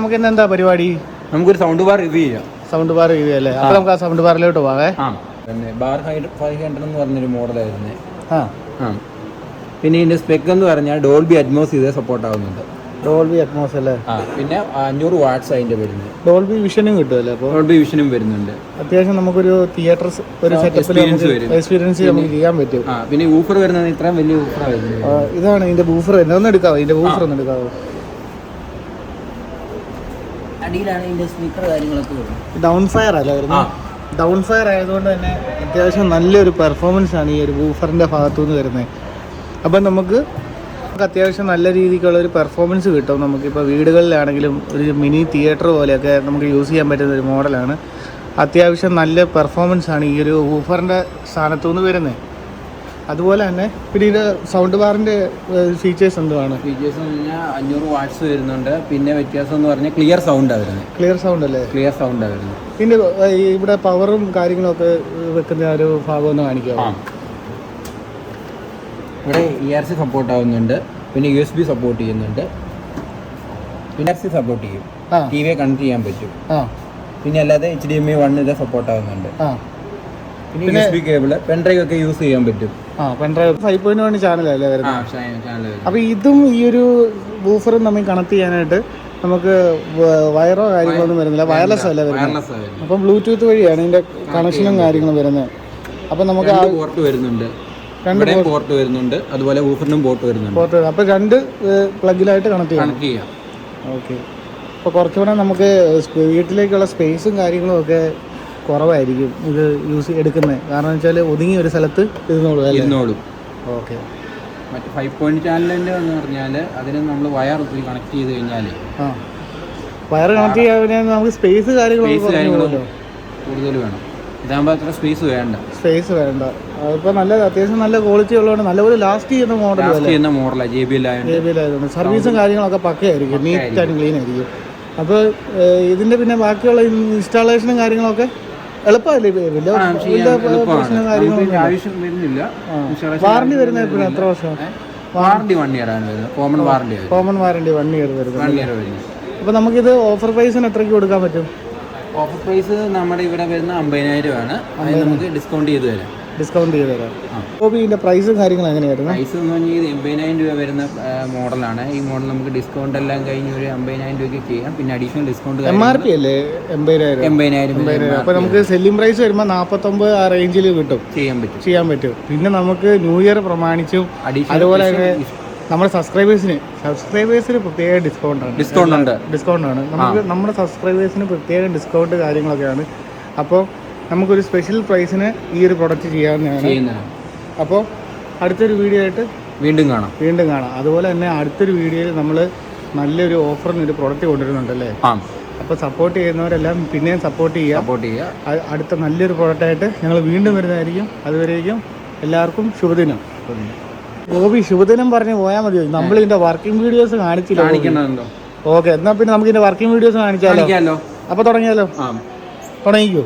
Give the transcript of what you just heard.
നമുക്ക് ഇന്ന് എന്താ പരിപാടി? നമുക്കൊരു സൗണ്ട് ബാർ റിവ്യൂ ചെയ്യാം. സൗണ്ട് ബാർ റിവ്യൂ അല്ലേ? അപ്പൊ നമുക്ക് ആ സൗണ്ട് ബാറിലോട്ട് പോകാവേ. ആ. പിന്നെ ബാർ ഫൈവ് ഹൺഡ്രഡ് എന്ന് പറഞ്ഞൊരു മോഡലായിരുന്നു ആ. ആ. പിന്നെ ഇതിന്റെ സ്പെക് എന്ന് പറഞ്ഞാൽ ഡോൾബി അറ്റ്മോസ് ഇതേ സപ്പോർട്ട് ആവുന്നുണ്ട്. ഡോൾബി അറ്റ്മോസ് അല്ലേ? ആ. പിന്നെ അഞ്ഞൂറ് വാട്ട്സ് അതിന്റെ വരുന്നത്. ഡോൾബി വിഷനും കിട്ടുമല്ലേ അപ്പോൾ ഡോൾബി വിഷനും വരുന്നുണ്ട്. അത്യാവശ്യം നമുക്കൊരു തിയേറ്റർ ഒരു സെറ്റപ്പിൽ എക്സ്പീരിയൻസ് നമുക്ക് ചെയ്യാൻ പറ്റും. ആ പിന്നെ ഊഫർ വരുന്നത് ഇത്രയും വലിയ ഊഫർ വരുന്നത് ഇതാണ് ഇതിന്റെ ബൂഫർ തന്നെ ഒന്ന് എടുക്കാവോ? ഇതിന്റെ ബൂഫർ ഒന്ന് എടുക്കാവോ? അടിയിലാണ് ഇതിന്റെ സ്പീക്കർ കാര്യങ്ങളൊക്കെ വരുന്നത്. ഡൗൺ ഫയർ അല്ല വരുന്നത്? ഡൗൺ ഫയർ ആയതുകൊണ്ട് തന്നെ അത്യാവശ്യം നല്ലൊരു പെർഫോമൻസ് ആണ് ഈ ഒരു ബൂഫറിന്റെ ഭാഗത്തു നിന്ന് വരുന്നത്. അപ്പം നമുക്ക് നമുക്ക് അത്യാവശ്യം നല്ല രീതിക്കുള്ള ഒരു പെർഫോമൻസ് കിട്ടും. നമുക്കിപ്പോൾ വീടുകളിലാണെങ്കിലും ഒരു മിനി തിയേറ്റർ പോലെയൊക്കെ നമുക്ക് യൂസ് ചെയ്യാൻ പറ്റുന്ന ഒരു മോഡലാണ് അത്യാവശ്യം നല്ല പെർഫോമൻസ് ആണ് ഈ ഒരു ഊഫറിന്റെ സ്ഥാനത്തു നിന്ന് വരുന്നത്. അതുപോലെ തന്നെ പിന്നെ ഇത് സൗണ്ട് ബാറിന്റെ ഫീച്ചേഴ്സ് എന്തുവാണ്? ഫീച്ചേഴ്സ് എന്ന് പറഞ്ഞാൽ അഞ്ഞൂറ് വാട്ട്സ് വരുന്നുണ്ട്. പിന്നെ വ്യത്യാസം എന്ന് പറഞ്ഞാൽ ക്ലിയർ സൗണ്ട് വരുന്നത്. ക്ലിയർ സൗണ്ട് അല്ലേ? ക്ലിയർ സൗണ്ട് വരുന്നത്. പിന്നെ ഇവിടെ പവറും കാര്യങ്ങളൊക്കെ വെക്കുന്ന ഒരു ഭാഗം ഒന്ന് കാണിക്കാം ഇവിടെ ഇ ആർ സി സപ്പോർട്ട് ആവുന്നുണ്ട്. പിന്നെ യു എസ് ബി സപ്പോർട്ട് ചെയ്യുന്നുണ്ട്. പിന്നെ ആർ സി സപ്പോർട്ട് ചെയ്യും. ടി വിയെ കണക്ട് ചെയ്യാൻ പറ്റും. പിന്നെ അല്ലാതെ H D M I one ഇത് സപ്പോർട്ട് ആവുന്നുണ്ട്. ആ. പിന്നെ കേബിൾ പെൻഡ്രൈവ് ഒക്കെ യൂസ് ചെയ്യാൻ പറ്റും. ആ pen drive five point one ചാനലല്ലേ വരുന്നത്? അപ്പോൾ ഇതും ഈ ഒരു ബൂഫറും തമ്മിൽ കണക്ട് ചെയ്യാനായിട്ട് നമുക്ക് വ- വയറോ കാര്യങ്ങളൊന്നും വരുന്നില്ല. വയർലെസ് അല്ലേ വരുന്നത്? വയർലെസ് ആയിരുന്നു അപ്പം ബ്ലൂടൂത്ത് വഴിയാണ് ഇതിന്റെ കണക്ഷനും കാര്യങ്ങളും വരുന്നത്. അപ്പം നമുക്ക് ആ രണ്ട് പോർട്ട് വരുന്നുണ്ട്. രണ്ട് ഇവിടെയും പോർട്ട് വരുന്നുണ്ട്. അതുപോലെ ഊഫറിനും പോർട്ട് വരുന്നുണ്ട്. പോർട്ട് അപ്പോൾ രണ്ട് പ്ലഗിലായിട്ട് കണക്ട് ചെയ്യണം കണക്ട് ചെയ്യാം. ഓക്കെ അപ്പോൾ കുറച്ചുകൂടെ നമുക്ക് സ്പ- വീട്ടിലേക്കുള്ള സ്പേസും കാര്യങ്ങളും ഒക്കെ കുറവായിരിക്കും ഇത് യൂസ് എടുക്കുന്നത് കാരണം വെച്ചാൽ ഒതുങ്ങി ഒരു സ്ഥലത്ത് ഇരുന്നോളൂ ഇരുന്നോളൂ. ഓക്കെ. മറ്റേ ഫൈവ് പോയിന്റ് ചാനലിന്റെ എന്ന് പറഞ്ഞാൽ അതിന് നമ്മൾ വയർ കണക്ട് ചെയ്ത് കഴിഞ്ഞാൽ ആ. വയർ കണക്ട് ചെയ്യാൻ നമുക്ക് സ്പേസ് കാര്യങ്ങളൊക്കെ കൂടുതൽ വേണം. ഇതാകുമ്പോൾ അത്ര സ്പേസ് വേണ്ട. സ്പേസ് വേണ്ട. അതിപ്പോൾ നല്ല അത്യാവശ്യം നല്ല ക്വാളിറ്റി ഉള്ളതുകൊണ്ട് നല്ലപോലെ ലാസ്റ്റ് ചെയ്യുന്ന മോഡൽ ലാസ്റ്റ് ചെയ്യുന്ന മോഡലാണ് ജെ ബി ജെ ബി ആയതുകൊണ്ട്. സർവീസും കാര്യങ്ങളൊക്കെ പക്കയായിരിക്കും. നീറ്റ് ആൻഡ് ക്ലീൻ ആയിരിക്കും. അപ്പോൾ ഇതിന്റെ പിന്നെ ബാക്കിയുള്ള ഇൻസ്റ്റാളേഷനും കാര്യങ്ങളൊക്കെ എളുപ്പമല്ലേ? വലിയ പ്രശ്നം കാര്യങ്ങളൊന്നും വാറണ്ടി വരുന്നത് എപ്പോഴും? എത്ര വർഷം? വാറണ്ടി വൺ ഇയർ ആണ് വരുന്നത്. Common warranty common warranty one year വരുന്നത്. വൺ ഇയർ വരുന്നത് അപ്പോൾ നമുക്കിത് ഓഫർ പ്രൈസിന് എത്രയ്ക്ക് കൊടുക്കാൻ പറ്റും? ഓഫർ പ്രൈസ് നമ്മുടെ ഇവിടെ വരുന്ന അമ്പതിനായിരം ആണ്. അത് നമുക്ക് ഡിസ്കൗണ്ട് ചെയ്ത് തരാം. ഡിസ്കൗണ്ട് ചെയ്ത് തരാം ഓബിന്റെ പ്രൈസും കാര്യങ്ങളും എങ്ങനെയായിരുന്നു? പ്രൈസ് എന്ന് പറഞ്ഞാൽ എൺപതിനായിരം രൂപ വരുന്ന മോഡലാണ്. ഈ മോഡൽ നമുക്ക് ഡിസ്കൗണ്ട് എല്ലാം കഴിഞ്ഞ് ഒരു അമ്പതിനായിരം രൂപയ്ക്ക് ചെയ്യാം. പിന്നെ additional discount M R P അല്ലേ? എൺപതിനായിരം. എൺപതിനായിരം അപ്പോൾ നമുക്ക് സെല്ലിംഗ് പ്രൈസ് വരുമ്പോൾ നാൽപ്പത്തൊമ്പത് ആ റേഞ്ചിൽ കിട്ടും. ചെയ്യാൻ പറ്റും. ചെയ്യാൻ പറ്റും. പിന്നെ നമുക്ക് ന്യൂ ഇയർ പ്രമാണിച്ചും അഡീഷണൽ അതുപോലെ തന്നെ നമ്മുടെ സബ്സ്ക്രൈബേഴ്സിന് സബ്സ്ക്രൈബേഴ്സിന് പ്രത്യേക ഡിസ്കൗണ്ട് ആണ്. ഡിസ്കൗണ്ട് ഉണ്ട്. ഡിസ്കൗണ്ട് ആണ്. നമുക്ക് നമ്മുടെ സബ്സ്ക്രൈബേഴ്സിന് പ്രത്യേക ഡിസ്കൗണ്ട് കാര്യങ്ങളൊക്കെയാണ്. അപ്പോൾ നമുക്കൊരു സ്പെഷ്യൽ പ്രൈസിന് ഈ ഒരു പ്രൊഡക്റ്റ് ചെയ്യാവുന്നതാണ്. അപ്പോൾ അടുത്തൊരു വീഡിയോ ആയിട്ട് വീണ്ടും കാണാം. വീണ്ടും കാണാം. അതുപോലെ തന്നെ അടുത്തൊരു വീഡിയോയിൽ നമ്മൾ നല്ലൊരു ഓഫറിന് ഒരു പ്രൊഡക്റ്റ് കൊണ്ടുവരുന്നുണ്ടല്ലേ? അപ്പോൾ സപ്പോർട്ട് ചെയ്യുന്നവരെല്ലാം പിന്നെയും സപ്പോർട്ട് ചെയ്യുക. സപ്പോർട്ട് ചെയ്യുക. അടുത്ത നല്ലൊരു പ്രൊഡക്റ്റായിട്ട് ഞങ്ങൾ വീണ്ടും വരുന്നതായിരിക്കും. അതുവരേക്കും എല്ലാവർക്കും ശുഭദിനം. ഗോപി ശുഭദിനം പറഞ്ഞ് പോയാൽ മതിയോ? നമ്മൾ ഇതിന്റെ വർക്കിംഗ് വീഡിയോസ് കാണിച്ചില്ല. കാണിക്കണമല്ലോ ഓക്കെ എന്നാ പിന്നെ നമുക്ക് ഇതിന്റെ വർക്കിംഗ് വീഡിയോസ് കാണിച്ചാലോ അപ്പൊ തുടങ്ങിയാലോ? തുടങ്ങിക്കോ.